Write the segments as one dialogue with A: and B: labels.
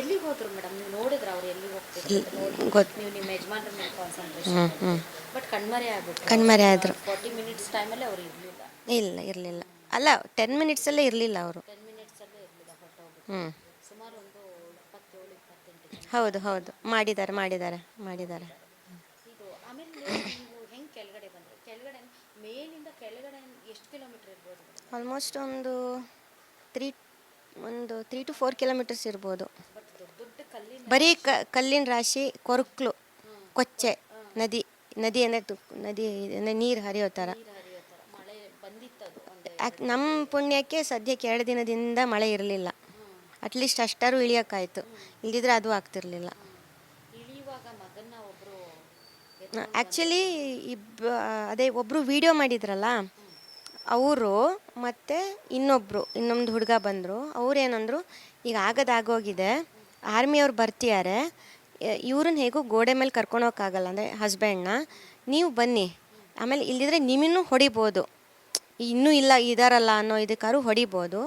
A: ಎಲ್ಲಿಗೆ ಹೋದ್ರು ಮೇಡಮ್? ನೀವು ನೋಡಿದ್ರ ಅವ್ರು ಎಲ್ಲಿಗೆ ಹೋಗ್ತಿದ್ರು
B: ಗೊತ್ತು
A: ನೀವು ನಿಮ್ಮ ಯಜಮಾನ್ರ ಮೇಲೆ ಕಾನ್ಸಂಟ್ರೇಷನ್ ಬಟ್ ಕಣ್ಮರೆ ಆಗ್ಬಿಟ್ಟು
B: ಕಣ್ಮರೆ ಆದ್ರು.
A: ಫಾರ್ಟಿ ಮಿನಿಟ್ಸ್ ಟೈಮಲ್ಲಿ ಅವ್ರು ಇರಲಿಲ್ಲ.
B: ಇಲ್ಲ ಇರಲಿಲ್ಲ. ಅಲ್ಲ ಟೆನ್ ಮಿನಿಟ್ಸಲ್ಲೇ ಇರಲಿಲ್ಲ ಅವರು.
A: ಟೆನ್ ಮಿನಿಟ್ಸಲ್ಲೇ ಇರಲಿಲ್ಲ ಹೊರಟೋಗ್ಬಿಟ್ಟು ಸುಮಾರು ಒಂದು ಇಪ್ಪತ್ತೇಳು ಇಪ್ಪತ್ತೆಂಟು
B: ಹೌದು ಹೌದು. ಮಾಡಿದ್ದಾರೆ ಮಾಡಿದ್ದಾರೆ ಮಾಡಿದ್ದಾರೆ.
A: ಇದು ಆಮೇಲೆ ನೀವು ಹೆಂಗೆ ಕೆಳಗಡೆ ಬಂದ್ರೆ? ಕೆಳಗಡೆ ಮೇಲಿಂದ ಕೆಳಗಡೆ ಎಷ್ಟು ಕಿಲೋಮೀಟರ್ ಇರ್ಬೋದು
B: ಆಲ್ಮೋಸ್ಟ್ ಒಂದು ತ್ರೀ ಒಂದು ತ್ರೀ ಟು ಫೋರ್ ಕಿಲೋಮೀಟರ್ಸ್ ಇರ್ಬೋದು
A: ಬಟ್ ದೊಡ್ಡ ದೊಡ್ಡ ಕಲ್ಲಿನ
B: ಬರೀ ಕ ಕಲ್ಲಿನ ರಾಶಿ ಕೊರಕ್ಲು ಕೊಚ್ಚೆ ನದಿ ನದಿ ಅಂದರೆ ನದಿ ಅಂದರೆ ನೀರು ಹರಿಯೋ ಥರ ನಮ್ಮ ಪುಣ್ಯಕ್ಕೆ ಸದ್ಯಕ್ಕೆ ಎರಡು ದಿನದಿಂದ ಮಳೆ ಇರಲಿಲ್ಲ. ಅಟ್ಲೀಸ್ಟ್ ಅಷ್ಟಾರು ಇಳಿಯೋಕ್ಕಾಯ್ತು ಇಲ್ದಿದ್ರೆ ಅದು ಆಗ್ತಿರ್ಲಿಲ್ಲ. ಆ್ಯಕ್ಚುಲಿ ಇಬ್ಬ ಅದೇ ಒಬ್ಬರು ವಿಡಿಯೋ ಮಾಡಿದ್ರಲ್ಲ? ಅವರು ಮತ್ತು ಇನ್ನೊಬ್ಬರು ಇನ್ನೊಂದು ಹುಡುಗ ಬಂದರು. ಅವ್ರೇನಂದ್ರು ಈಗ ಆಗದಾಗೋಗಿದೆ ಆರ್ಮಿಯವ್ರು ಬರ್ತಿದ್ದಾರೆ ಇವ್ರನ್ನ ಹೇಗೂ ಗೋಡೆ ಮೇಲೆ ಕರ್ಕೊಂಡೋಗಕ್ಕಾಗಲ್ಲ ಅಂದರೆ ಹಸ್ಬೆಂಡ್ನ ನೀವು ಬನ್ನಿ. ಆಮೇಲೆ ಇಲ್ಲಿದ್ರೆ ನಿಮ್ಮನ್ನು ಹೊಡಿಬೋದು. ಇನ್ನೂ ಇಲ್ಲ, ಇದಾರಲ್ಲ ಅನ್ನೋ ಇದಕ್ಕಾರು ಹೊಡಿಬೋದು.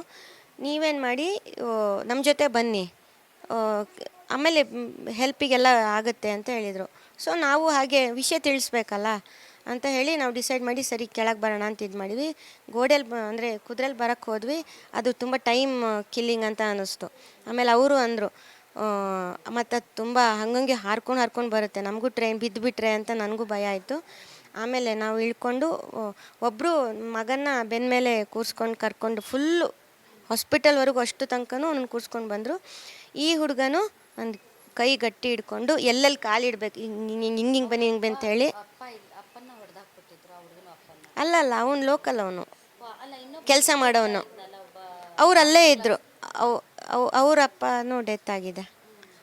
B: ನೀವೇನು ಮಾಡಿ ನಮ್ಮ ಜೊತೆ ಬನ್ನಿ. ಆಮೇಲೆ ಹೆಲ್ಪಿಗೆಲ್ಲ ಆಗುತ್ತೆ ಅಂತ ಹೇಳಿದರು. ಸೊ, ನಾವು ಹಾಗೆ ವಿಷಯ ತಿಳಿಸ್ಬೇಕಲ್ಲ ಅಂತ ಹೇಳಿ ನಾವು ಡಿಸೈಡ್ ಮಾಡಿ, ಸರಿ, ಕೆಳಗೆ ಬರೋಣ ಅಂತ ಇದು ಮಾಡಿದ್ವಿ. ಗೋಡೆಯಲ್ಲಿ ಅಂದರೆ ಕುದುರೆಲಿ ಬರೋಕ್ಕೆ ಹೋದ್ವಿ. ಅದು ತುಂಬ ಟೈಮ್ ಕಿಲ್ಲಿಂಗ್ ಅಂತ ಅನ್ನಿಸ್ತು ಆಮೇಲೆ ಅವರು ಅಂದರು ಮತ್ತು ಅದು ತುಂಬ ಹಂಗಂಗೆ ಹಾರ್ಕೊಂಡು ಹಾರ್ಕೊಂಡು ಬರುತ್ತೆ. ನಮಗೂ ಟ್ರೈನ್ ಬಿದ್ದುಬಿಟ್ರೆ ಅಂತ ನನಗೂ ಭಯ ಆಯಿತು. ಆಮೇಲೆ ನಾವು ಇಳ್ಕೊಂಡು ಒಬ್ಬರು ಮಗನ ಬೆನ್ನ ಮೇಲೆ ಕೂರಿಸ್ಕೊಂಡು ಕರ್ಕೊಂಡು ಫುಲ್ಲು ಹಾಸ್ಪಿಟಲ್ವರೆಗೂ ಅಷ್ಟು ತನಕನೂ ಅವ್ನನ್ನ ಕೂರಿಸ್ಕೊಂಡು ಬಂದರು. ಈ ಹುಡುಗನು ಒಂದು ಕೈ ಗಟ್ಟಿ ಹಿಡ್ಕೊಂಡು ಎಲ್ಲೆಲ್ಲಿ ಕಾಲಿಡ್ಬೇಕು ಹಿಂಗೆ ಹಿಂಗೆ ಹಿಂಗೆ ಹಿಂಗೆ ಬನ್ನಿ ಹಿಂಗೆ ಬಂತ ಅಂತ ಹೇಳಿ. ಅಲ್ಲ ಅಲ್ಲ ಅವನು. ಲೋಕಲ್ ಅವನು ಕೆಲಸ
A: ಮಾಡೋವನು
B: ಅವ್ರು ಅಲ್ಲೇ ಇದ್ದರು ಅವು ಅವ್ರ ಅಪ್ಪನೂ ಡೆತ್ ಆಗಿದೆ.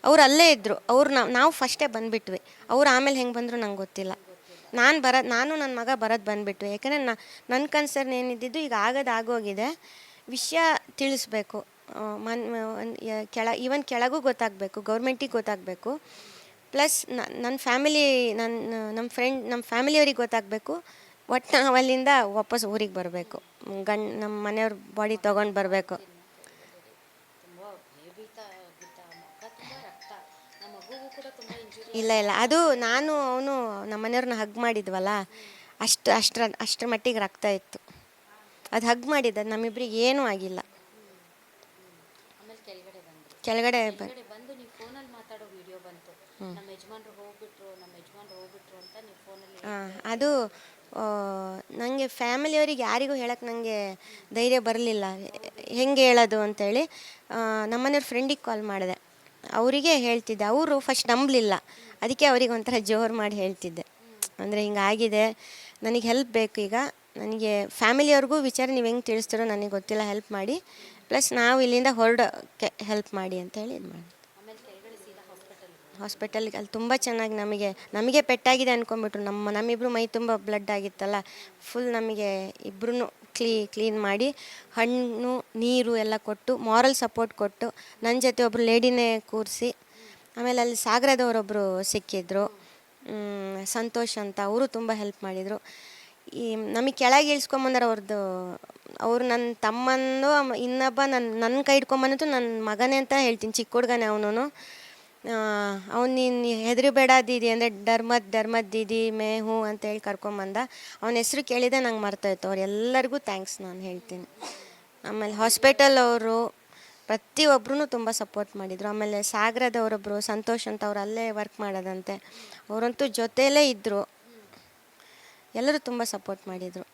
B: ಅವ್ರು ಅಲ್ಲೇ ಇದ್ದರು ಅವ್ರು ನಾವು ಫಸ್ಟೇ ಬಂದುಬಿಟ್ವಿ. ಅವ್ರು ಆಮೇಲೆ ಹೆಂಗೆ ಬಂದರು ನಂಗೆ ಗೊತ್ತಿಲ್ಲ. ನಾನು ಬರ, ನಾನು ನನ್ನ ಮಗ ಬರೋದು ಬಂದುಬಿಟ್ವಿ. ಯಾಕಂದರೆ ನನ್ನ ಕನ್ಸರ್ನ್ ಏನಿದ್ದಿದ್ದು ಈಗ ಆಗೋದು ಆಗೋಗಿದೆ. ವಿಷಯ ತಿಳಿಸ್ಬೇಕು. ಮನ್ ಕೆಳ ಈವನ್ ಕೆಳಗೂ ಗೊತ್ತಾಗಬೇಕು. ಗೌರ್ಮೆಂಟಿಗೆ ಗೊತ್ತಾಗಬೇಕು. ಪ್ಲಸ್ ನನ್ನ ಫ್ಯಾಮಿಲಿ ನನ್ನ ನಮ್ಮ ಫ್ರೆಂಡ್ ನಮ್ಮ ಫ್ಯಾಮಿಲಿಯವ್ರಿಗೆ ಗೊತ್ತಾಗಬೇಕು. ಒಟ್ಟು ನಾವು ಅಲ್ಲಿಂದ ವಾಪಸ್ ಊರಿಗೆ ಬರಬೇಕು. ಗಂಡ್ ನಮ್ಮ ಮನೆಯವ್ರ ಬಾಡಿ ತೊಗೊಂಡು ಬರಬೇಕು. ಇಲ್ಲ ಇಲ್ಲ. ಅದು ನಾನು ಅವನು ನಮ್ಮ ಮನೆಯವ್ರನ್ನ ಹಗ್ ಮಾಡಿದ್ವಲ್ಲ ಅಷ್ಟು ಅಷ್ಟರ ಅಷ್ಟರ ಮಟ್ಟಿಗೆ ರಕ್ತ ಇತ್ತು. ಅದು ಹಗ್ ಮಾಡಿದ ಅದು ನಮ್ಮಿಬ್ರಿಗೆ ಏನೂ ಆಗಿಲ್ಲ.
A: ಕೆಳಗಡೆ ಬಂದು ನೀವು ಫೋನಲ್ಲಿ ಮಾತಾಡೋ ವಿಡಿಯೋ ಬಂತು. ನಮ್ಮ ಯಜಮಾನ್ರು ಹೋಗ್ಬಿಟ್ರು ನಮ್ಮ ಯಜಮಾನ್ರು ಹೋಗ್ಬಿಟ್ರು ಅಂತ ನೀವು ಫೋನಲ್ಲಿ
B: ಆ, ಅದು ನನಗೆ ಫ್ಯಾಮಿಲಿಯವ್ರಿಗೆ ಯಾರಿಗೂ ಹೇಳಕ್ಕೆ ನನಗೆ ಧೈರ್ಯ ಬರಲಿಲ್ಲ. ಹೆಂಗೆ ಹೇಳೋದು ಅಂತೇಳಿ ನಮ್ಮನೆಯವ್ರ ಫ್ರೆಂಡಿಗೆ ಕಾಲ್ ಮಾಡಿದೆ. ಅವರಿಗೆ ಹೇಳ್ತಿದ್ದೆ. ಅವರು ಫಸ್ಟ್ ನಂಬಲಿಲ್ಲ. ಅದಕ್ಕೆ ಅವ್ರಿಗೆ ಒಂಥರ ಜೋರು ಮಾಡಿ ಹೇಳ್ತಿದ್ದೆ. ಅಂದರೆ ಹಿಂಗಾಗಿದೆ ನನಗೆ ಹೆಲ್ಪ್ ಬೇಕು ಈಗ. ನನಗೆ ಫ್ಯಾಮಿಲಿಯವ್ರಿಗೂ ವಿಚಾರ ನೀವು ಹೆಂಗೆ ತಿಳಿಸ್ತಿರೋ ನನಗೆ ಗೊತ್ತಿಲ್ಲ. ಹೆಲ್ಪ್ ಮಾಡಿ. ಪ್ಲಸ್ ನಾವು ಇಲ್ಲಿಂದ ಹೊರಡೋಕ್ಕೆ ಹೆಲ್ಪ್ ಮಾಡಿ ಅಂತ ಹೇಳಿ ಇದು ಮಾಡಿ ಹಾಸ್ಪಿಟಲ್ಗೆ ಅಲ್ಲಿ ತುಂಬ ಚೆನ್ನಾಗಿ ನಮಗೆ ನಮಗೆ ಪೆಟ್ಟಾಗಿದೆ ಅಂದ್ಕೊಂಬಿಟ್ರು ನಮ್ಮ ನಮ್ಮಿಬ್ರು ಮೈ ತುಂಬ ಬ್ಲಡ್ ಆಗಿತ್ತಲ್ಲ. ಫುಲ್ ನಮಗೆ ಇಬ್ಬರೂ ಕ್ಲೀ, ಕ್ಲೀನ್ ಮಾಡಿ ಹಣ್ಣು, ನೀರು ಎಲ್ಲ ಕೊಟ್ಟು ಮಾರಲ್ ಸಪೋರ್ಟ್ ಕೊಟ್ಟು ನನ್ನ ಜೊತೆ ಒಬ್ಬರು ಲೇಡಿನೇ ಕೂರಿಸಿ, ಆಮೇಲೆ ಅಲ್ಲಿ ಸಾಗರದವರೊಬ್ಬರು ಸಿಕ್ಕಿದ್ರು. ಸಂತೋಷ್ ಅಂತ ಅವರು ತುಂಬ ಹೆಲ್ಪ್ ಮಾಡಿದರು. ಈ ನಮಗೆ ಕೆಳಗೆ ಇಳಿಸ್ಕೊಂಬಂದ್ರೆ ಅವ್ರದ್ದು ಅವರು ನನ್ನ ತಮ್ಮಂದು ಇನ್ನೊಬ್ಬ ನನ್ನ ನನ್ನ ಕೈ ಹಿಡ್ಕೊಂಬಂದು ನನ್ನ ಮಗನೇ ಅಂತ ಹೇಳ್ತೀನಿ, ಚಿಕ್ಕ ಹುಡ್ಗನೇ ಅವನು ಅವ್ನು ನೀನು ಹೆದರಿಬೇಡ ದೀದಿ ಅಂದರೆ ಧರ್ಮದ ಧರ್ಮದ ದೀದಿ, ಮೇ ಹೂ ಅಂತ ಹೇಳಿ ಕರ್ಕೊಂಬಂದ ಅವನ ಹೆಸರು ಕೇಳಿದೆ, ನಂಗೆ ಮರ್ತೋಯ್ತು. ಅವ್ರು ಎಲ್ಲರಿಗೂ ಥ್ಯಾಂಕ್ಸ್ ನಾನು ಹೇಳ್ತೀನಿ. ಆಮೇಲೆ ಹಾಸ್ಪಿಟಲ್ ಅವರು ಪ್ರತಿಯೊಬ್ಬರೂ ತುಂಬ ಸಪೋರ್ಟ್ ಮಾಡಿದರು. ಆಮೇಲೆ ಸಾಗರದವರೊಬ್ಬರು ಸಂತೋಷ್ ಅಂತ ಅವ್ರು ಅಲ್ಲೇ ವರ್ಕ್ ಮಾಡೋದಂತೆ. ಅವರಂತೂ ಜೊತೆಯಲ್ಲೇ ಇದ್ದರು ಎಲ್ಲರೂ ತುಂಬ ಸಪೋರ್ಟ್ ಮಾಡಿದರು.